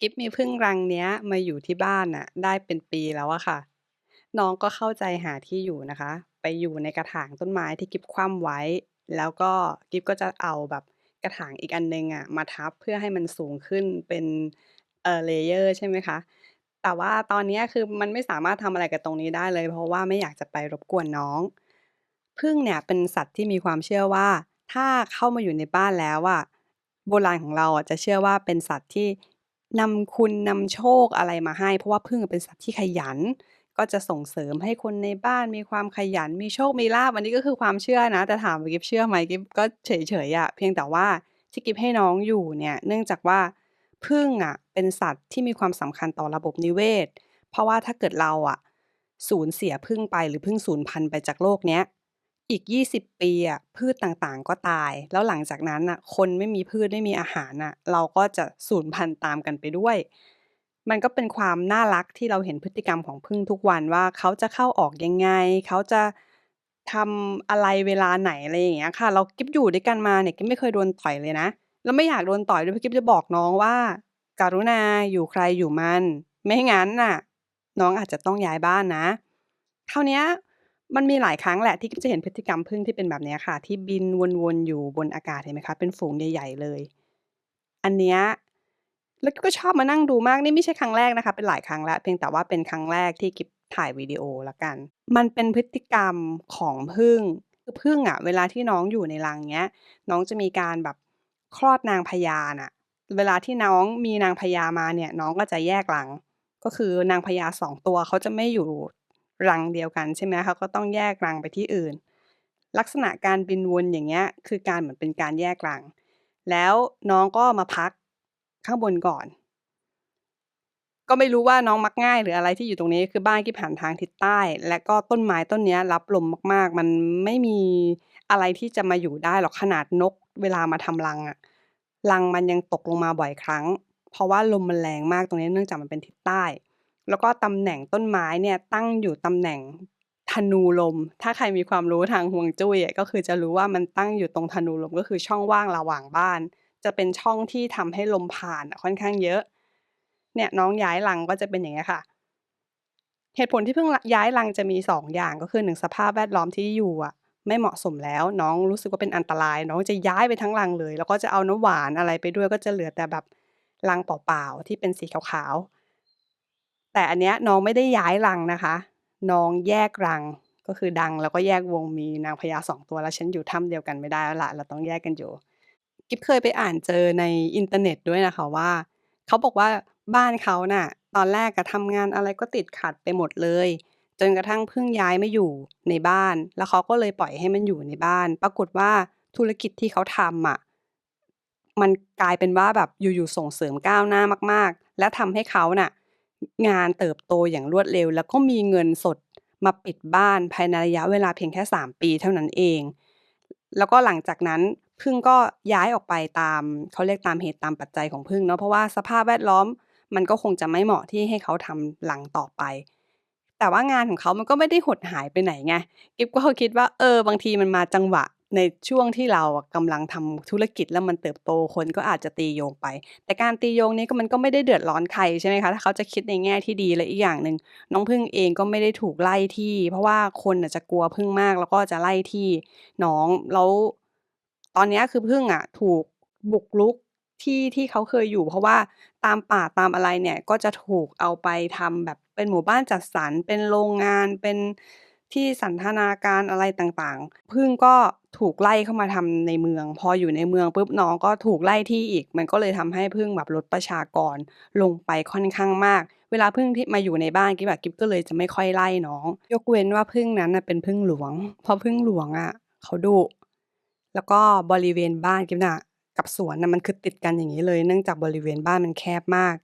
กิ๊บมีผึ้งรังเนี้ยมาอยู่ที่บ้านน่ะ ได้เป็นปีแล้วอะค่ะ น้องก็เข้าใจหาที่อยู่นะคะ ไปอยู่ในกระถางต้นไม้ที่กิ๊บคว่ำไว้ แล้วก็กิ๊บก็จะเอาแบบกระถางอีกอันหนึ่งอะมาทับเพื่อให้มันสูงขึ้นเป็นเอ่อ layer ใช่ไหมคะ แต่ว่าตอนเนี้ยคือมันไม่สามารถทำอะไรกับตรงนี้ได้เลย เพราะว่าไม่อยากจะไปรบกวนน้องผึ้งเนี่ยเป็นสัตว์ที่มีความเชื่อว่า ถ้าเข้ามาอยู่ในบ้านแล้วอะโบราณของเราอะจะเชื่อว่าเป็นสัตว์ที่ นำคุณนำโชคอะไรมาให้ เพราะว่าผึ้งเป็นสัตว์ที่ขยัน ก็จะส่งเสริมให้คนในบ้านมีความขยันมีโชคมีลาภอันนี้ก็คือความเชื่อนะ แต่ถามว่ากิ๊บเชื่อไหมกิ๊บก็เฉยๆอะเพียงแต่ว่าที่กิ๊บให้น้องอยู่เนี่ยเนื่องจากว่าผึ้งอะเป็นสัตว์ที่มีความสำคัญต่อระบบนิเวศ เพราะว่าถ้าเกิดเราอะสูญเสียผึ้งไปหรือผึ้งสูญพันธุ์ไปจากโลกเนี้ย อีก 20 ปีอะพืชต่างๆ ก็ตาย แล้วหลังจากนั้นน่ะคนไม่มีพืชไม่มีอาหารน่ะเราก็จะสูญพันธุ์ตามกันไปด้วย มันก็เป็นความน่ารักที่เราเห็นพฤติกรรมของผึ้งทุกวันว่าเขาจะเข้าออกยังไง เขาจะทำอะไรเวลาไหนอะไรอย่างเงี้ยค่ะ เรากิ๊บอยู่ด้วยกันมาเนี่ยกิ๊บไม่เคยโดนต่อยเลยนะ แล้วไม่อยากโดนต่อยด้วยเพราะกิ๊บจะบอกน้องว่าการุณาอยู่ใครอยู่มัน ไม่งั้นน่ะ น้องอาจจะต้องย้ายบ้านนะคราวเนี้ย มันมีหลายครั้งแหละที่กิ๊บจะเห็นพฤติกรรมผึ้งที่เป็นแบบเนี้ยค่ะ ที่บินวน ๆ อยู่บนอากาศเห็นไหมคะ เป็นฝูงใหญ่ ๆ เลย อันเนี้ย แล้วก็ชอบมานั่งดูมาก นี่ไม่ใช่ครั้งแรกนะคะ เป็นหลายครั้งแล้ว เพียงแต่ว่าเป็นครั้งแรกที่กิ๊บถ่ายวิดีโอล้วกัน มันเป็นพฤติกรรมของผึ้ง คือผึ้งอะเวลาที่น้องอยู่ในรังเนี้ย น้องจะมีการแบบคลอดนางพญาน่ะ เวลาที่น้องมีนางพญามาเนี่ย น้องก็จะแยกรัง ก็คือนางพญาสองตัวเขาจะไม่อยู่ รังเดียวกันใช่ไหมเขาก็ต้องแยกรังไปที่อื่น ลักษณะการบินวนอย่างเงี้ยคือการเหมือนเป็นการแยกรัง แล้วน้องก็มาพักข้างบนก่อน ก็ไม่รู้ว่าน้องมักง่าย หรืออะไรที่อยู่ตรงนี้คือบ้านกิ๊บหันทางทิศใต้ และก็ต้นไม้ต้นนี้รับลมมากๆ มันไม่มีอะไรที่จะมาอยู่ได้หรอกขนาดนก เวลามาทำรังอะรังมันยังตกลงมาบ่อยครั้ง เพราะว่าลมมันแรงมากตรงนี้เนื่องจากมันเป็นทิศใต้ แล้วก็ตำแหน่งต้นไม้เนี่ยตั้งอยู่ตำแหน่งธนูลม ถ้าใครมีความรู้ทางฮวงจุ้ยก็คือจะรู้ว่ามันตั้งอยู่ตรงธนูลมก็คือช่องว่างระหว่างบ้าน จะเป็นช่องที่ทำให้ลมผ่านค่อนข้างเยอะ เนี่ยน้องย้ายรังก็จะเป็นอย่างเงี้ค่ะ เหตุผลที่เพิ่งย้ายรังจะมี2องอย่างก็คือ1สภาพแวดล้อมที่อยู่อะไม่เหมาะสมแล้ว น้องรู้สึกว่าเป็นอันตราย น้องจะย้ายไปทั้งรังเลย แล้วก็จะเอาน้ำหวานอะไรไปด้วยก็จะเหลือแต่แบบรังเปล่าๆที่เป็นสีขาวๆ แต่อันเนี้ยน้องไม่ได้ย้ายรังนะคะ น้องแยกรังก็คือดังแล้วก็แยกวงมีนางพญาสองตัวแล้วฉันอยู่ถ้ำเดียวกันไม่ได้แล้วละเราต้องแยกกันอยู่ กิ๊บเคยไปอ่านเจอในอินเทอร์เน็ตด้วยนะคะว่า เขาบอกว่าบ้านเขาน่ะ ตอนแรกอะทำงานอะไรก็ติดขัดไปหมดเลย จนกระทั่งเพิ่งย้ายมาอยู่ในบ้าน แล้วเขาก็เลยปล่อยให้มันอยู่ในบ้าน ปรากฏว่าธุรกิจที่เขาทำอะมันกลายเป็นว่าแบบอยู่ๆส่งเสริมก้าวหน้ามาก ๆ และทำให้เขาน่ะ งานเติบโตอย่างรวดเร็ว แล้วก็มีเงินสดมาปิดบ้านภายในระยะเวลาเพียงแค่ 3 ปีเท่านั้นเอง แล้วก็หลังจากนั้นผึ้งก็ย้ายออกไปตามเขาเรียกตามเหตุตามปัจจัยของผึ้งเนาะเพราะว่าสภาพแวดล้อมมันก็คงจะไม่เหมาะที่ให้เขาทำหลังต่อไป แต่ว่างานของเขามันก็ไม่ได้หดหายไปไหนไงกิ๊บก็คิดว่าเออบางทีมันมาจังหวะ ในช่วงที่เราอะกำลังทำธุรกิจแล้วมันเติบโตคนก็อาจจะตีโยงไป แต่การตีโยงนี้ก็มันก็ไม่ได้เดือดร้อนใครใช่ไหมคะถ้าเขาจะคิดในแง่ที่ดีและอีกอย่างหนึ่งน้องผึ้งเองก็ไม่ได้ถูกไล่ที่ เพราะว่าคนจะกลัวผึ้งมาก แล้วก็จะไล่ที่น้องแล้วตอนนี้คือผึ้งอะถูกบุกรุกที่ที่เขาเคยอยู่ เพราะว่าตามป่าตามอะไรเนี่ยก็จะถูกเอาไปทำแบบเป็นหมู่บ้านจัดสรรเป็นโรงงานเป็น ที่สันทนาการอะไรต่างๆผึ้งก็ถูกไล่เข้ามาทำในเมือง พออยู่ในเมืองปุ๊บน้องก็ถูกไล่ที่อีก มันก็เลยทำให้ผึ้งแบบลดประชากรลงไปค่อนข้างมาก เวลาผึ้งที่มาอยู่ในบ้านกิ๊บอะกิ๊บก็เลยจะไม่ค่อยไล่น้อง ยกเว้นว่าผึ้งนั้นเป็นผึ้งหลวง เพราะผึ้งหลวงอะเขาดุแล้วก็บริเวณบ้านกิ๊บน่ะกับสวนน่ะมันคือติดกันอย่างงี้เลย เนื่องจากบริเวณบ้านมันแคบมาก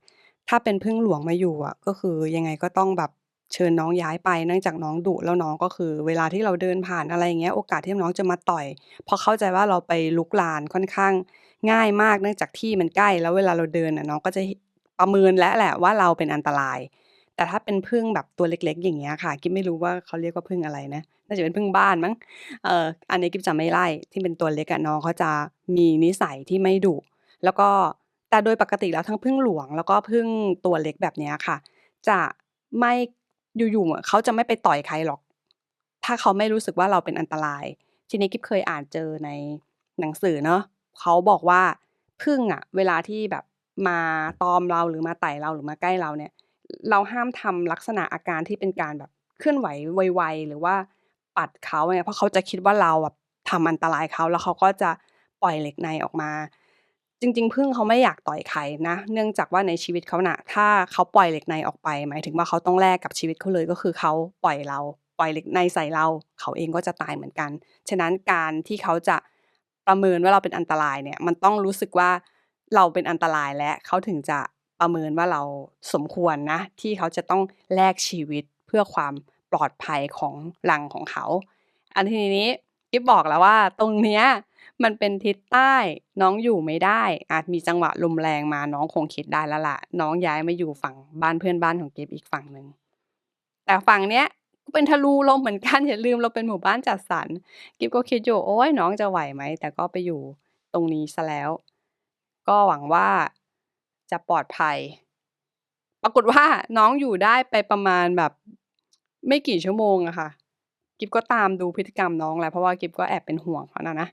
ถ้าเป็นผึ้งหลวงมาอยู่อะก็คือยังไงก็ต้องแบบ เชิญน้องย้ายไปเนื่องจากน้องดุแล้วน้องก็คือ เวลาที่เราเดินผ่านอะไรอย่างเงี้ยโอกาสที่น้องจะมาต่อยพราะเข้าใจว่าเราไปรุกรานค่อนข้างง่ายมากเนื่องจากที่มันใกล้ แล้วเวลาเราเดินอะน้องก็จะประเมินแล้วแหละว่าเราเป็นอันตราย แต่ถ้าเป็นผึ้งแบบตัวเล็ก ๆ อย่างเงี้ยค่ะกิ๊บไม่รู้ว่าเขาเรียกว่าผึ้งอะไรนะน่าจะเป็นผึ้งบ้านมั้งเอ่ออันนี้กิ๊บจะไม่ไล่ที่เป็นตัวเล็กอะน้องเขาจะมีนิสัยที่ไม่ดุแล้วก็แต่โดยปกติแล้วทั้งผึ้งหลวง แล้วก็ผึ้งตัวเล็กแบบเนี้ยค่ะ จะไม่ อยู่ๆเขาจะไม่ไปต่อยใครหรอก ถ้าเขาไม่รู้สึกว่าเราเป็นอันตราย ทีนี้กิ๊บเคยอ่านเจอในหนังสือเนาะเขาบอกว่าผึ้งอะเวลาที่แบบมาตอมเราหรือมาไต่เราหรือมาใกล้เราเนี่ย เราห้ามทำลักษณะอาการที่เป็นการแบบเคลื่อนไหวไวๆหรือว่าปัดเขาเนี่ยเพราะเขาจะคิดว่าเราอะทำอันตรายเขาแล้วเขาก็จะปล่อยเหล็กในออกมา จริงๆผึ้งเขาไม่อยากต่อยใครนะ เนื่องจากว่าในชีวิตเขาน่ะถ้าเขาปล่อยเหล็กในออกไป หมายถึงว่าเขาต้องแลกกับชีวิตเขาเลยก็คือเขาปล่อยเรา ปล่อยเหล็กในใส่เรา เขาเองก็จะตายเหมือนกัน ฉะนั้นการที่เขาจะประเมินว่าเราเป็นอันตรายเนี่ย มันต้องรู้สึกว่าเราเป็นอันตรายและเขาถึงจะประเมินว่าเราสมควรนะ ที่เขาจะต้องแลกชีวิตเพื่อความปลอดภัยของรังของเขา อันทีนี้ กิ๊บบอกแล้วว่าตรงเนี้ยมันเป็นทิศใต้น้องอยู่ไม่ได้ อาจมีจังหวะลมแรงมาน้องคงคิดได้แล้วล่ะ น้องย้ายมาอยู่ฝั่งบ้านเพื่อนบ้านของกิ๊บอีกฝั่งหนึ่งแต่ฝั่งเนี้ยก็เป็นทะลูลมเหมือนกันอย่าลืมเราเป็นหมู่บ้านจัดสรรกิ๊บก็คิดอยู่โอ๊ยน้องจะไหวไหมแต่ก็ไปอยู่ตรงนี้เสียแล้ว ก็หวังว่าจะปลอดภัย ปรากฏว่าน้องอยู่ได้ไปประมาณแบบไม่กี่ชั่วโมงอะค่ะ กิ๊บก็ตามดูพฤติกรรมน้องแหล้วเพราะว่ากิ๊บก็แอบเป็นห่วงเขาน่ะนะ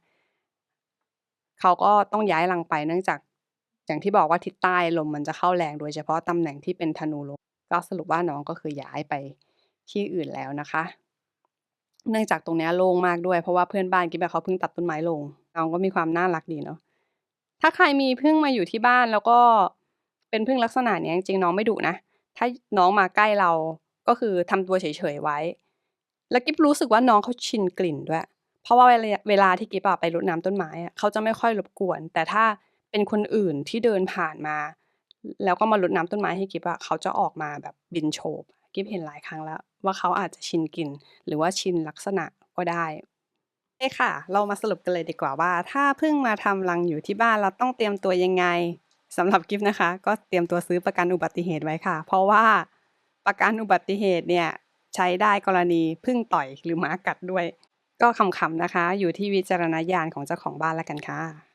เขาก็ต้องย้ายรังไปเนื่องจากอย่างที่บอกว่าทิศใต้ลมมันจะเข้าแรงโดยเฉพาะตำแหน่งที่เป็นธนูลมก็สรุปว่าน้องก็คือย้ายไปที่อื่นแล้วนะคะ เนื่องจากตรงนี้โล่งมากด้วยเพราะว่าเพื่อนบ้านกิ๊บอะเขาเพิ่งตัดต้นไม้ลงน้องก็มีความน่ารักดีเนาะถ้าใครมีผึ้งมาอยู่ที่บ้านแล้วก็เป็นผึ้งลักษณะนี้จริงๆน้องไม่ดุนะถ้าน้องมาใกล้เราก็คือทำตัวเฉยๆไว้ แล้วกิ๊บรู้สึกว่าน้องเขาชินกลิ่นด้วย เพราะว่าเวลาที่กิ๊บไปรดน้ำต้นไม้อะเขาจะไม่ค่อยรบกวน แต่ถ้าเป็นคนอื่นที่เดินผ่านมา แล้วก็มารดน้ำต้นไม้ให้กิ๊บอะเขาจะออกมาแบบบินโฉบกิ๊บเห็นหลายครั้งแล้ว ว่าเขาอาจจะชินกลิ่นหรือว่าชินลักษณะก็ได้โอเคค่ะ เรามาสรุปกันเลยดีกว่าว่า ถ้าผึ้งมาทำรังอยู่ที่บ้านเราต้องเตรียมตัวยังไง?สำหรับกิ๊บนะคะ ก็เตรียมตัวซื้อประกันอุบัติเหตุไว้ค่ะ เพราะว่าประกันอุบัติเหตุเนี่ย ใช้ได้กรณีพึ่งต่อยหรือหมากัดด้วย ก็ขำๆนะคะ อยู่ที่วิจารณญาณของเจ้าของบ้านแล้วกันค่ะ